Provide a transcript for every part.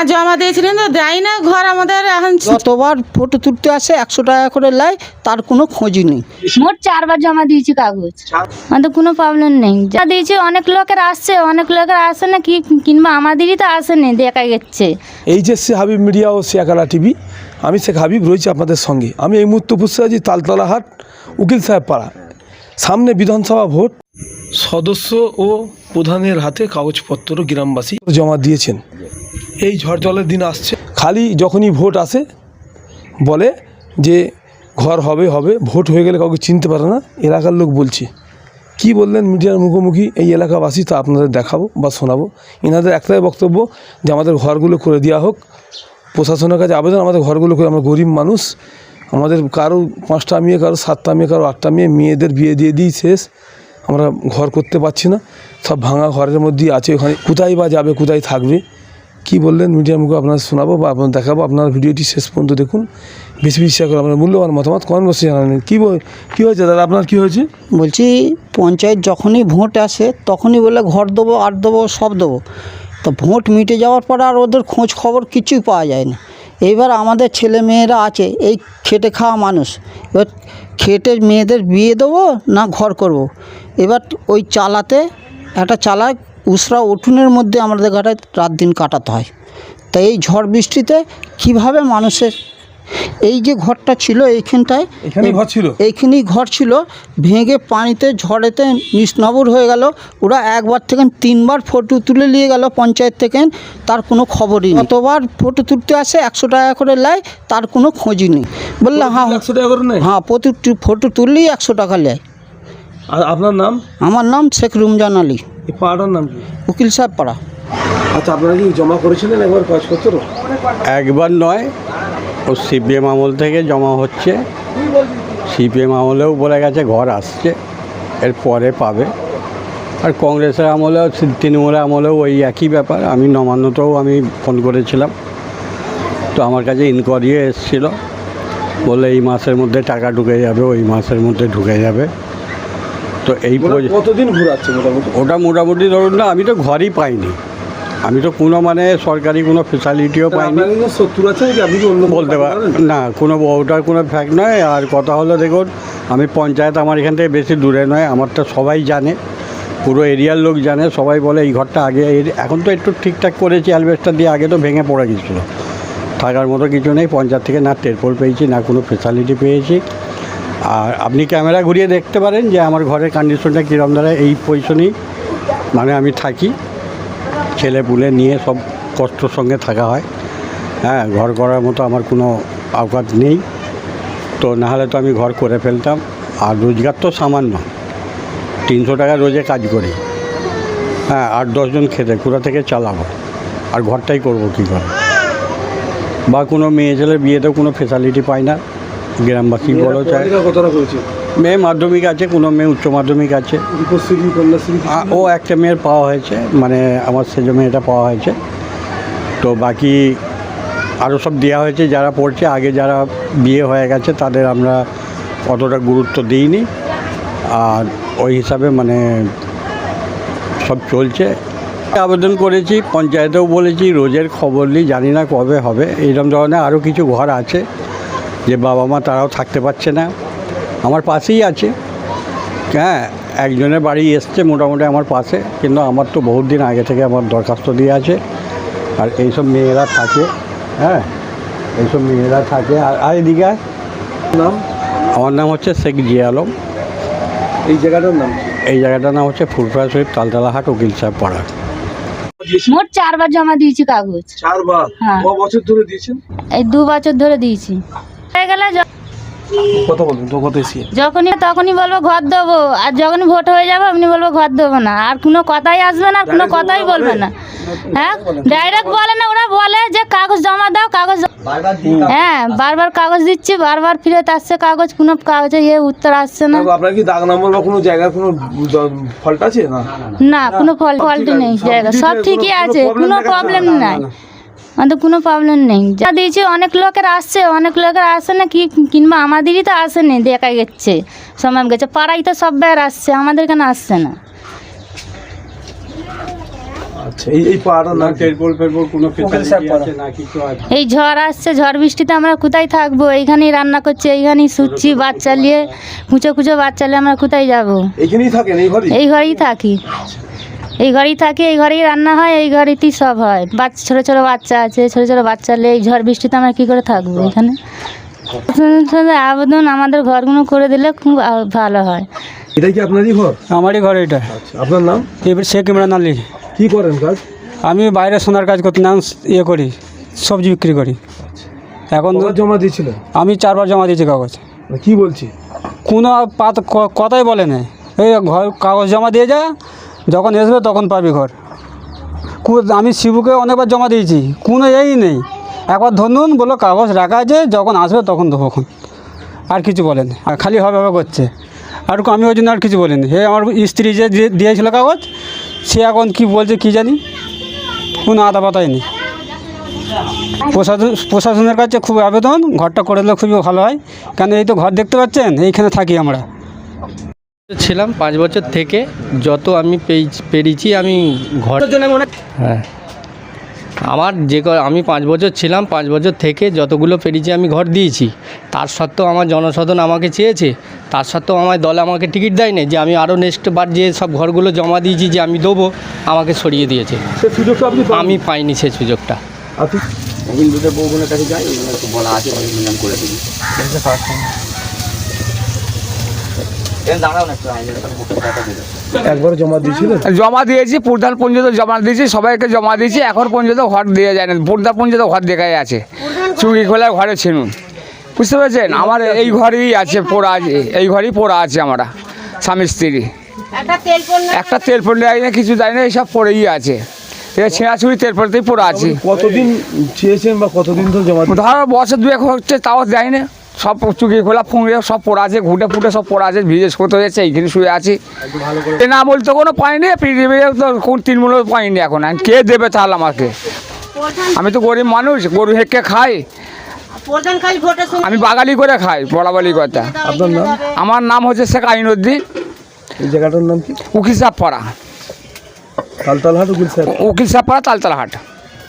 আর জমা দিয়েছিলেন তো? দেয় না ঘর আমাদের এখন যতবার ফটো তুলতে আসে একশো টাকা করে নেয় তার কোনো খোঁজই নেই। মোট চারবার জমা দিয়েছি কাগজ। আমাদের কোনো প্রবলেম নেই। যা দিয়েছি অনেক লোকের আসছে অনেক লোকের আসে না কি কিংবা আমাদেরই তো আসেনি দেখা গেছে। এইচএসসি হাবিব মিডিয়া ও শেখালা টিভি আমি শেখ হাবিব রয়েছি আপনাদের সঙ্গে। আমি এই মুহূর্তে উপস্থিত আছি তালতলাহাট উকিল সাহেব পাড়া। সামনে বিধানসভা ভোট। সদস্য ও প্রধানের হাতে কাগজপত্র গ্রামবাসী জমা দিয়েছেন। এই ঝড় জলের দিন আসছে। খালি যখনই ভোট আসে, বলে যে ঘর হবে হবে, ভোট হয়ে গেলে কাউকে চিনতে পারে না, এলাকার লোক বলছে। কি বললেন মিডিয়ার মুখোমুখি এই এলাকাবাসী, তা আপনাদের দেখাবো বা শোনাবো। এনাদের একটাই বক্তব্য যে আমাদের ঘরগুলো করে দেওয়া হোক। প্রশাসনের কাছে আবেদন, আমাদের ঘরগুলো করে আমরা গরিব মানুষ। আমাদের কারও পাঁচটা মেয়ে, কারও সাতটা মেয়ে, কারও আটটা মেয়ে, মেয়েদের বিয়ে দিয়ে দিই শেষ। আমরা ঘর করতে পারছি না। সব ভাঙা ঘরের মধ্যেই আছে। ওখানে কোথায় বা যাবে, কোথায় থাকবে? কি বললেন মিডিয়ার মুখে আপনারা শোনাবো বা আপনার দেখাবো, আপনার ভিডিওটি শেষ পর্যন্ত দেখুন। বেশি বেশি করে আপনার মূল্যবান মতামত কমেন্ট বসে জানাবেন কী কী হয়েছে দাদা, আপনার কী হয়েছে? বলছি, পঞ্চায়েত যখনই ভোট আসে, তখনই বলে ঘর দেবো, আর দেবো, সব দেবো। তো ভোট মিটে যাওয়ার পর আর ওদের খোঁজ খবর কিছুই পাওয়া যায় না। এইবার আমাদের ছেলে মেয়েরা আছে, এই খেটে খাওয়া মানুষ। এবার খেটে মেয়েদের বিয়ে দেবো না ঘর করব। এবার ওই চালাতে, একটা চালায় উসরা উঠোনের মধ্যে আমাদের ঘাটে রাত দিন কাটাতে হয়। তাই এই ঝড় বৃষ্টিতে কীভাবে মানুষের এই যে ঘরটা ছিল এইখানটায় ঘর ছিল? এইখানেই ঘর ছিল ভেঙে পানিতে ঝড়েতে নিষ্নবর হয়ে গেল। ওরা একবার থেকে তিনবার ফটো তুলে নিয়ে গেল পঞ্চায়েত থেকে তার কোনো খবরই নেই। কতবার ফটো তুলতে আসে একশো টাকা করে নেয় তার কোনো খোঁজই নেই। বললে হ্যাঁ একশো টাকা করে নেয়? হ্যাঁ প্রতি ফটো তুললেই একশো টাকা নেয় আর আপনার নাম? আমার নাম শেখ রুমজান আলী। এই পাড়াটার নাম কি? উকিল সাহেব পাড়া। আচ্ছা আপনারা কি জমা করেছিলেন একবার কাগজপত্র? একবার নয় ও সিপিএম আমল থেকে জমা হচ্ছে। সিপিএম আমলেও বলে গেছে ঘর আসছে এর পরে পাবে। আর কংগ্রেসের আমলেও তৃণমূল আমলেও ওই একই ব্যাপার আমি নবান্নতেও আমি ফোন করেছিলাম। তো আমার কাছে ইনকোয়ারিও এসেছিল বলে এই মাসের মধ্যে টাকা ঢুকে যাবে ওই মাসের মধ্যে ঢুকে যাবে। তো এই কতদিন ঘুরাচ্ছে মোটামুটি? ওটা মোটামুটি ধরুন না আমি তো ঘরই পাইনি। আমি তো কোনো মানে সরকারি কোনো ফেসিলিটিও পাইনি। সত্তর আছে আপনি বলতে কাজ পার না কোনো ওটার কোনো ফ্যাক্ট নয়। আর কথা হলো দেখুন আমি পঞ্চায়েত আমার এখান থেকে বেশি দূরে নয় আমারটা সবাই জানে। পুরো এরিয়ার লোক জানে সবাই বলে এই ঘরটা আগে এখন তো একটু ঠিকঠাক করেছি অ্যালবেস্টার দিয়ে আগে তো ভেঙে পড়ে গেছিল। থাকার মতো কিছু নেই পঞ্চায়েত থেকে না টেরপোল পেয়েছি না কোনো ফেসিলিটি পেয়েছি। আর আপনি ক্যামেরা ঘুরিয়ে দেখতে পারেন যে আমার ঘরের কন্ডিশনটা কীরকম দাঁড়ায়, এই পজিশনেই মানে আমি থাকি। ছেলে পুলে নিয়ে সব কষ্টর সঙ্গে থাকা হয়। হ্যাঁ ঘর করার মতো আমার কোনো আওকাত নেই। তো নাহলে তো আমি ঘর করে ফেলতাম। আর রোজগার তো সামান্য। তিনশো টাকা রোজে কাজ করি। হ্যাঁ আট দশজন খেতে কোথা থেকে চালাবো। আর ঘরটাই করব কী করে? বা কোনো মেয়ে ছেলের বিয়েতেও কোনো ফেসিলিটি পাই না। গ্রামবাসী বলো চায় মেয়ে মাধ্যমিক আছে কোনো মেয়ে উচ্চ মাধ্যমিক আছে। ও একটা মেয়ের পাওয়া হয়েছে মানে আমার সেজ মেয়েটা পাওয়া হয়েছে। তো বাকি আরও সব দেওয়া হয়েছে যারা পড়ছে আগে যারা বিয়ে হয়ে গেছে তাদের আমরা অতটা গুরুত্ব দিইনি। আর ওই হিসাবে মানে সব চলছে। আবেদন করেছি পঞ্চায়েতেও বলেছি রোজের খবর নিই জানি না কবে হবে। এইরকম ধরনের আরও কিছু ঘর আছে। যে বাবা মা তারাও থাকতে পারছে না। আমার পাশেই আছে। হ্যাঁ একজনের বাড়ি এসছে মোটামুটি আমার পাশে কিন্তু আমার তো বহুত দিন আগে থেকে আমার দরখাস্ত দিয়ে আছে। আর এইসব মেয়েরা থাকে হ্যাঁ এইসব মেয়েরা থাকে। আর আর এদিকে নাম? আমার নাম হচ্ছে শেখ জিয়া আলম। এই জায়গাটার নাম? এই জায়গাটার নাম হচ্ছে ফুলফরা শরীফ তালতলাহাট উকিল সাহেব পাড়া। মোট চারবার জমা দিয়েছি কাগজ। চারবার? হ্যাঁ। ক বছর ধরে দিয়েছেন? এই দু বছর ধরে দিয়েছি। হয়ে গেলে কথা বলুন কত এসে যখনই তখনই বলব ঘর দেবো। আর যখনই ভোট হয়ে যাবে আপনি বলব ঘর দেবো না। আর কোনো কথাই আসবে না আর কোনো কথাই বলবে না। হ্যাঁ? ডাইরেক্ট বলে না। ওরা বলে যে কাগজ জমা দাও কাগজ হ্যাঁ বারবার কাগজ দিচ্ছি বারবার ফিরত আসছে কাগজ কোনো কাগজে ইয়ে উত্তর আসছে না। আপনার কি দাগ নম্বর বা কোনো জায়গার কোনো ফল্ট আছে? না। না কোনো ফল ফলটি নেই জায়গা সব ঠিকই আছে কোনো প্রবলেম নাই। আমাদের কোনো প্রবলেম নেই। যা দিয়েছি অনেক লোকের আসছে অনেক লোকের আসে না কি কিংবা আমাদেরই তো আসেনি দেখা গেছে সময় গেছে। পাড়াই তো সব বের আসছে আমাদের এখানে আসছে না। আচ্ছা এই কোনো ঝড় আসছে ঝড় বৃষ্টিতে আমরা কোথায় থাকব? এইখানেই রান্না করছি এইখানেই শুচ্ছি বাচ্চা নিয়ে কুচো কুচো বাচ্চা নিয়ে আমরা কোথায় যাব? এইখানেই থাকেন এই ঘরে এই ঘরেই থাকি। এই ঘরেই থাকে এই ঘরেই রান্না হয় এই ঘরেতেই সব হয়। বাচ্চা ছোটো ছোটো বাচ্চা আছে ছোটো ছোটো বাচ্চা নিয়ে এই ঝড় বৃষ্টিতে আমরা কী করে থাকব এখানে? আবেদন আমাদের ঘরগুলো করে দিলে খুব ভালো হয়। এটাই কি আপনারই ঘর? আমারই ঘর এটা। আচ্ছা আপনার নাম? এবার শেখ ইমরান আলী কি করেন কাজ? আমি বাইরে সোনার কাজ করতে নাম ইয়ে করি সবজি বিক্রি করি। এখন কবার জমা দিয়েছিলেন? আমি চারবার জমা দিয়েছি কাগজ। মানে কি বলছি? কোনো কথাই বলে না। এই ঘর কাগজ জমা দিয়ে যা যখন আসবে তখন পাবি ঘর। আমি শিবুকে অনেকবার জমা দিয়েছি, কোনো এই নেই। একবার ধরুন বলল কাগজ রাখা আছে, যখন আসবে তখন দেবো এখন। আর কিছু বলেন আর খালি হবে হবে করছে। আর আমি ওই জন্য আর কিছু বলিনি। হে আমার স্ত্রী যে দিয়ে- দিয়েছিল কাগজ, সে এখন কি বলছে কি জানি? কোনো আদা পাতাই নেই। প্রশাসন প্রশাসনের কাছে খুব আবেদন, ঘরটা করে দিলে খুবই ভালো হয়। কেন এই তো ঘর দেখতে পাচ্ছেন? এইখানে থাকি আমরা। ছিলাম পাঁচ বছর থেকে যত আমি পেরেছি আমি ঘর হ্যাঁ। আমার যে আমি পাঁচ বছর ছিলাম পাঁচ বছর থেকে যতগুলো পেরেছি আমি ঘর দিয়েছি। তার সত্ত্বেও আমার জনসাধারণ আমাকে চেয়েছে তার সত্ত্বেও আমার দল আমাকে টিকিট দেয়নি যে আমি আরও নেক্সট বার যে সব ঘরগুলো জমা দিয়েছি যে আমি দেবো আমাকে সরিয়ে দিয়েছে। সে সুযোগটা আপনি পান। আমি পাইনি সে সুযোগটা। আপনি একবার জমা দিয়েছিলেন জমা দিয়েছি প্রধান পর্যন্ত জমা দিয়েছি সবাইকে জমা দিয়েছি এখন পর্যন্ত ঘর দেওয়া যায় না। প্রধান পর্যন্ত ঘর দেখাই আছে। চুঙ্গি খোলা ঘরে ছিনুন। বুঝতে পেরেছেন? আমার এই ঘরেই আছে পোড়া আছে এই ঘরেই পোড়া আছে আমরা স্বামী স্ত্রী। একটা তেল পড়লে যায় না কিছু যায় না এইসব পড়েই আছে। এটা ছেঁড়াছুড়ি তেল পড়তেই পড়ে আছে। কতদিন চেয়েছেন বা কতদিন ধরে জমা দিয়েছেন? ধরো বছর দুয়েক হচ্ছে তাও দেয় না। সব চুকি খোলা ফুঁড়ে সব পড়া আছে ঘুটে ফুটে সব পড়া আছে ভিজে শোতে হয়েছে এইখানে শুয়ে আছি। এ না বলতে কোনো পাইনি পৃথিবীতে তো কোন তৃণমূল পাইনি এখন। কে দেবে তাহলে আমাকে? আমি তো গরিব মানুষ গরু হেঁকে খাই। আমি বাগালি করে খাই বলাবলি কথা। আমার নাম হচ্ছে শেখ আইনুদ্দিন এই জায়গাটার নাম কি? উকিল সাহেব পাড়া। তালতালহাট উকিল সাহেব। উকিল সাহেব পাড়া তালতলাহাট।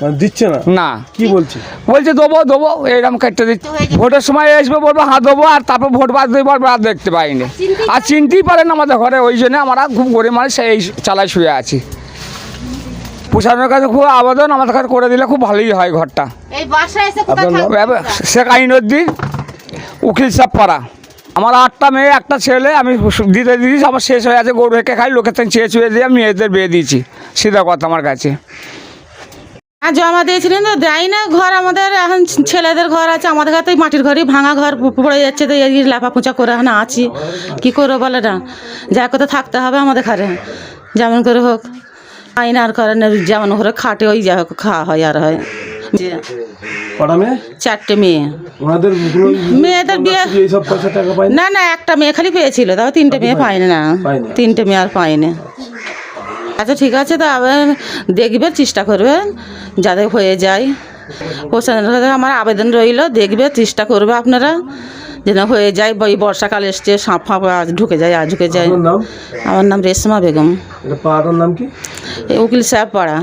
মানে দিচ্ছে না? না। কি বলছি? বলছে দেবো দেবো এইরকম কেটে দিচ্ছি। ভোটের সময় আসবে বলব হ্যাঁ দেবো আর তারপর ভোট বাদ দেবো আর দেখতে পাইনি। আর চিনতেই পারেন না আমাদের ঘরে ওই জন্য আমরা খুব গরিব মানুষ এই চালায় শুয়ে আছি। প্রশাসনের কাছে খুব আবেদন আমাদের কাছে করে দিলে খুব ভালোই হয় ঘরটা। শেখ আইনুদ্দিন উকিল সাহেব পাড়া আমার আটটা মেয়ে একটা ছেলে আমি দিতে দিয়েছি আমার শেষ হয়ে আছে গরু হেঁকে খাই লোকের থেকে চেয়ে চুয়ে দিয়ে আমি মেয়েদের বিয়ে দিয়েছি। সিধা কথা আমার কাছে। আর জমা দিয়েছিলেন তো দেয় না ঘর আমাদের এখন ছেলেদের ঘর আছে আমাদের কাছে মাটির ঘরই ভাঙা ঘর পড়ে যাচ্ছে তো এই লাফা পোঁচা করে এখন আছি। কী করব বলে না? যা কথা থাকতে হবে আমাদের ঘরে যেমন করে হোক। আইন আর করে না যেমন করে খাটে ওই যা হোক খাওয়া হয় আর হয়। চারটে মেয়ে। মেয়েদের বিয়ে না না একটা মেয়ে খালি পেয়েছিল তাও তিনটে মেয়ে পায়নি। না। তিনটে মেয়ে আর পায়নি। আচ্ছা ঠিক আছে তা দেখবে চেষ্টা করবেন যাতে হয়ে যায়। প্রশাসনের কাছে আমার আবেদন রইল দেখবে চেষ্টা করবে আপনারা যেন হয়ে যায়। বা এই বর্ষাকাল এসছে সাপ ফাঁপ ঢুকে যায় আর ঢুকে যায়। আমার নাম রেশমা বেগম। নাম কি? উকিল সাহেব পাড়া।